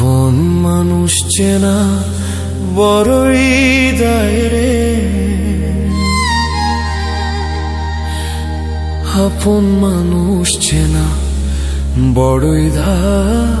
আপন মানুষ চেনা বড়ই দায় রে। আপন মানুষ চেনা বড়ই দায়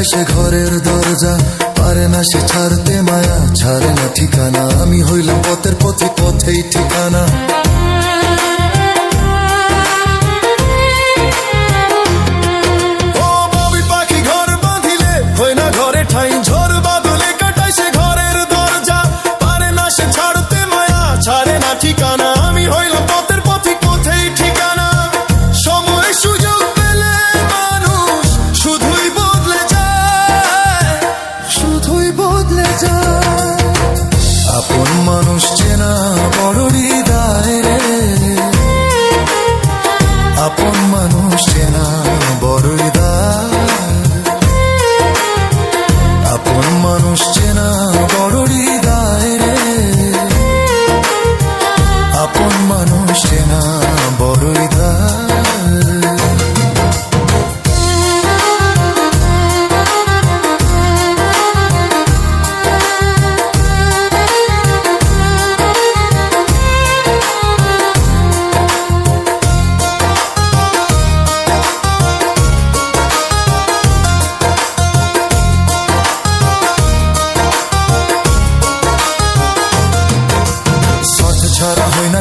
কাটা সে ঘরের দরজা, পারে না সে ছাড়তে মায়া, ছাড়ে না ঠিকানা। আমি হইলাম পথের পথে পথেই ঠিকানা।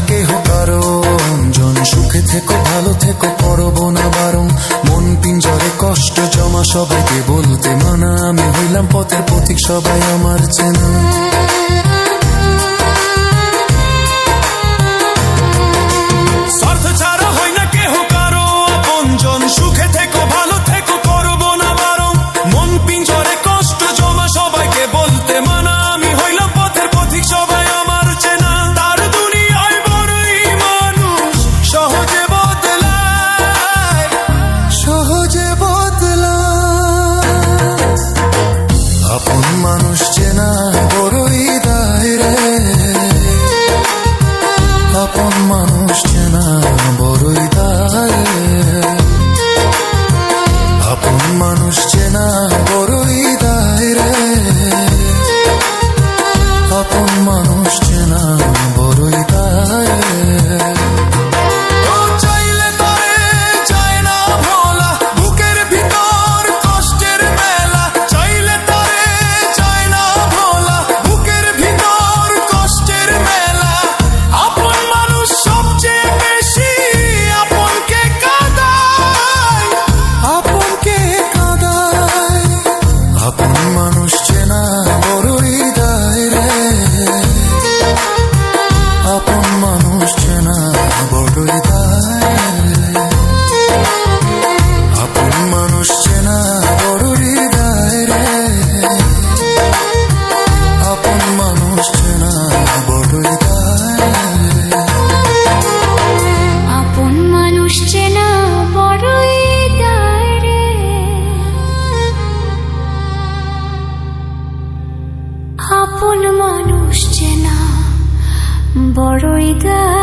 কেহ কারও জন সুখে থেকো, ভালো থেকো করব না বারো মন পিঞ্জরে কষ্ট জমা, সবাইকে বলতে মানা। আমি হইলাম পথের পথিক সবাই আমার চেনা। বদলায় মানুষ চেনা আপন মানুষ চেনা বড়ই দা